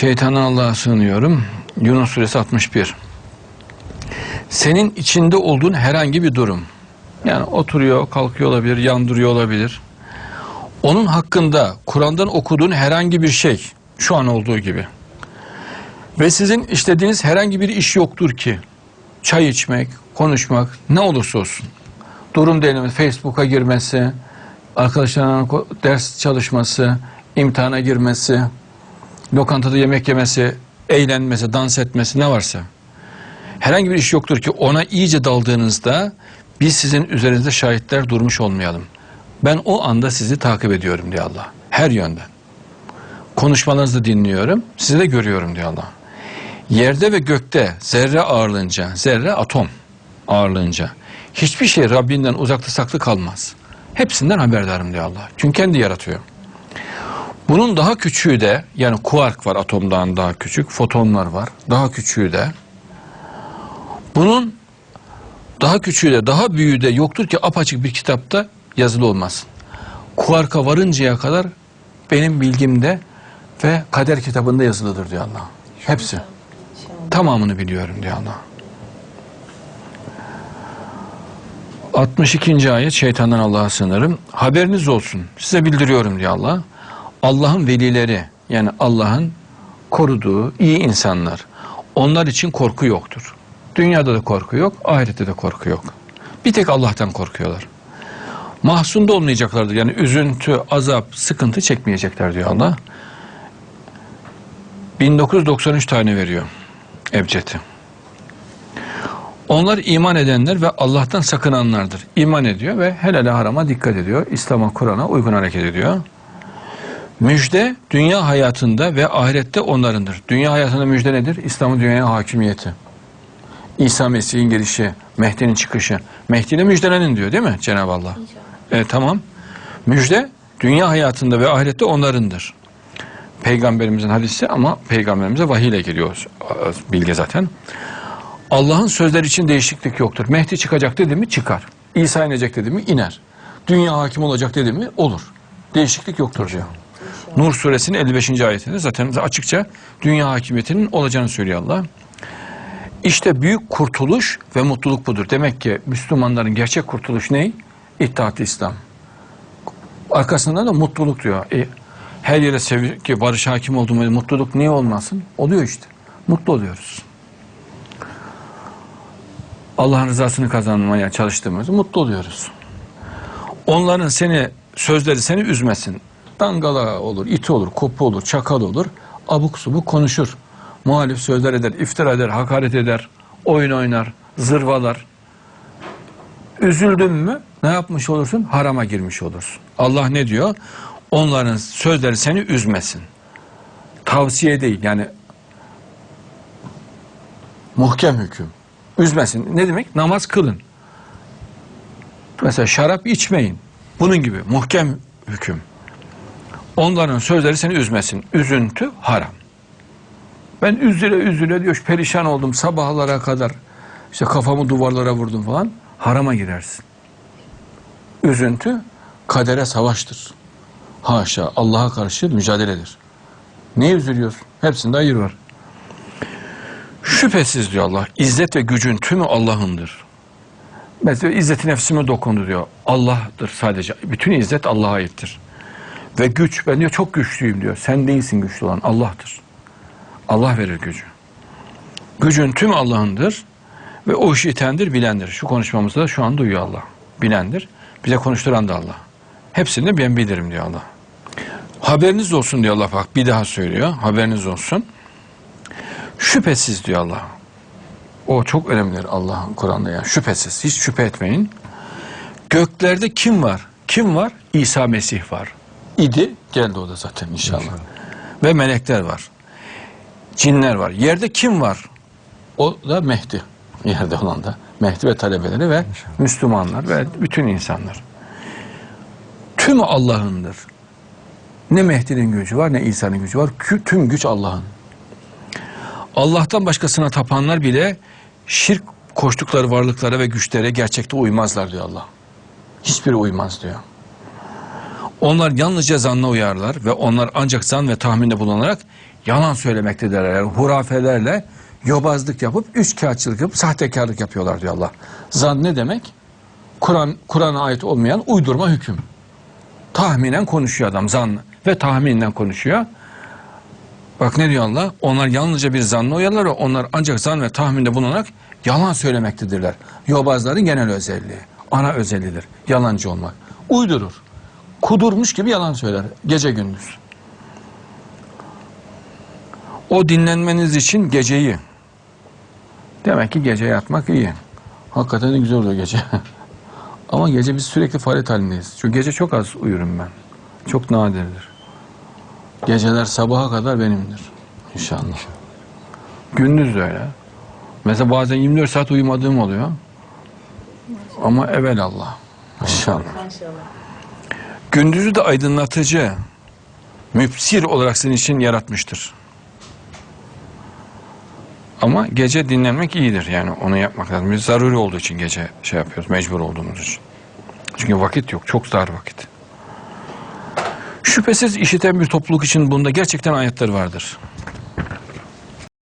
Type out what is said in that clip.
Şeytandan Allah'a sığınıyorum. Yunus suresi 61. Senin içinde olduğun herhangi bir durum. Yani oturuyor, kalkıyor olabilir, yandırıyor olabilir. Onun hakkında Kur'an'dan okuduğun herhangi bir şey şu an olduğu gibi. Ve sizin işlediğiniz herhangi bir iş yoktur ki çay içmek, konuşmak ne olursa olsun. Durum denemi, Facebook'a girmesi, arkadaşlarına ders çalışması, imtihana girmesi, lokantada yemek yemesi, eğlenmesi, dans etmesi ne varsa. Herhangi bir iş yoktur ki ona iyice daldığınızda biz sizin üzerinizde şahitler durmuş olmayalım. Ben o anda sizi takip ediyorum diyor Allah. Her yönden. Konuşmalarınızı dinliyorum, sizi de görüyorum diyor Allah. Yerde ve gökte zerre ağırlığınca, zerre atom ağırlığınca hiçbir şey Rabbinden uzakta saklı kalmaz. Hepsinden haberdarım diyor Allah. Çünkü kendi yaratıyor. Bunun daha küçüğü de yani kuark var atomdan daha küçük, fotonlar var. Daha küçüğü de. Bunun daha küçüğü de daha büyüğü de yoktur ki apaçık bir kitapta yazılı olmasın. Kuarka varıncaya kadar benim bilgimde ve kader kitabında yazılıdır diyor Allah. Hepsi. Tamamını biliyorum diyor Allah. 62. ayet şeytandan Allah'a sığınırım. Haberiniz olsun. Size bildiriyorum diyor Allah. Allah'ın velileri yani Allah'ın koruduğu iyi insanlar. Onlar için korku yoktur. Dünyada da korku yok, ahirette de korku yok. Bir tek Allah'tan korkuyorlar. Mahzunda olmayacaklardır. Yani üzüntü, azap, sıkıntı çekmeyecekler diyor Allah. 1993 tane veriyor Ebced'i. Onlar iman edenler ve Allah'tan sakınanlardır. İman ediyor ve helale harama dikkat ediyor. İslam'a, Kur'an'a uygun hareket ediyor. Müjde dünya hayatında ve ahirette onlarındır. Dünya hayatında müjde nedir? İslam'ın dünyaya hakimiyeti. İsa Mesih'in gelişi, Mehdi'nin çıkışı. Mehdi'yle müjdelenin diyor değil mi Cenab-ı Allah? E, tamam. Müjde dünya hayatında ve ahirette onlarındır. Peygamberimizin hadisi ama peygamberimize vahiy ile geliyor bilgi zaten. Allah'ın sözleri için değişiklik yoktur. Mehdi çıkacak dedi mi çıkar. İsa inecek dedi mi iner. Dünya hakim olacak dedi mi olur. Değişiklik yoktur diyor. Nur suresinin 55. ayetinde zaten açıkça dünya hakimiyetinin olacağını söylüyor Allah. İşte büyük kurtuluş ve mutluluk budur. Demek ki Müslümanların gerçek kurtuluş ne? İttihat İslam. Arkasından da mutluluk diyor. E, her yere sevgi, barış hakim olduğumuz mutluluk niye olmasın? Oluyor işte. Mutlu oluyoruz. Allah'ın rızasını kazanmaya çalıştığımızda mutlu oluyoruz. Onların seni sözleri seni üzmesin. Dangala olur, iti olur, kopu olur, çakal olur. Abuk subuk konuşur. Muhalif sözler eder, iftira eder, hakaret eder, oyun oynar, zırvalar. Üzüldün mü ne yapmış olursun? Harama girmiş olursun. Allah ne diyor? Onların sözleri seni üzmesin. Tavsiye değil yani muhkem hüküm. Üzmesin. Ne demek? Namaz kılın. Mesela şarap içmeyin. Bunun gibi muhkem hüküm. Onların sözleri seni üzmesin. Üzüntü haram. Ben üzüle üzüle diyor perişan oldum sabahlara kadar. İşte kafamı duvarlara vurdum falan. Harama girersin. Üzüntü kadere savaştır. Haşa Allah'a karşı mücadeledir. Ne üzülüyorsun? Hepsinde hayır var. Şüphesiz diyor Allah, izzet ve gücün tümü Allah'ındır. Mesela izzeti nefsime dokundu diyor. Allah'tır sadece. Bütün izzet Allah'a aittir. Ve güç, ben diyor çok güçlüyüm diyor. Sen değilsin güçlü olan, Allah'tır. Allah verir gücü. Gücün tümü Allah'ındır ve o işitendir, bilendir. Şu konuşmamızda şu an duyuyor Allah. Bilendir. Bize konuşturan da Allah. Hepsini ben bilirim diyor Allah. Haberiniz olsun diyor Allah bak bir daha söylüyor. Haberiniz olsun. Şüphesiz diyor Allah. O çok önemlidir Allah'ın Kur'an'da ya. Şüphesiz. Hiç şüphe etmeyin. Göklerde kim var? Kim var? İsa Mesih var. İdi. Geldi o da zaten inşallah. Ve melekler var. Cinler var. Yerde kim var? O da Mehdi. Yerde olan da. Mehdi ve talebeleri ve Müslümanlar ve bütün insanlar. Tümü Allah'ındır. Ne Mehdi'nin gücü var ne İsa'nın gücü var. Tüm güç Allah'ın. Allah'tan başkasına tapanlar bile şirk koştukları varlıklara ve güçlere gerçekte uymazlar diyor Allah. Hiçbiri uymaz diyor. Onlar yalnızca zanna uyarlar ve onlar ancak zan ve tahminde bulunarak yalan söylemektedirler. Yani hurafelerle yobazlık yapıp üç kağıtçılık yapıp sahtekarlık yapıyorlar diyor Allah. Zan ne demek? Kur'an Kur'an'a ait olmayan uydurma hüküm. Tahminen konuşuyor adam zan ve tahminen konuşuyor. Bak ne diyor Allah? Onlar yalnızca bir zanla uyarlar. Onlar ancak zan ve tahminde bulunarak yalan söylemektedirler. Yobazların genel özelliği. Ana özelliğidir. Yalancı olmak. Uydurur. Kudurmuş gibi yalan söyler. Gece gündüz. O dinlenmeniz için geceyi. Demek ki gece yatmak iyi. Hakikaten güzel oluyor gece. Ama gece biz sürekli faaliyet halindeyiz. Çünkü gece çok az uyurum ben. Çok nadirdir. Geceler sabaha kadar benimdir. İnşallah. Gündüz de öyle. Mesela bazen 24 saat uyumadığım oluyor. Ama evvel Allah. İnşallah. Maşallah. Gündüzü de aydınlatıcı, müpsir olarak senin için yaratmıştır. Ama gece dinlenmek iyidir yani onu yapmak lazım. Biz zaruri olduğu için gece şey yapıyoruz, mecbur olduğumuz için. Çünkü vakit yok, çok dar vakit. Şüphesiz işiten bir topluluk için bunda gerçekten ayetler vardır.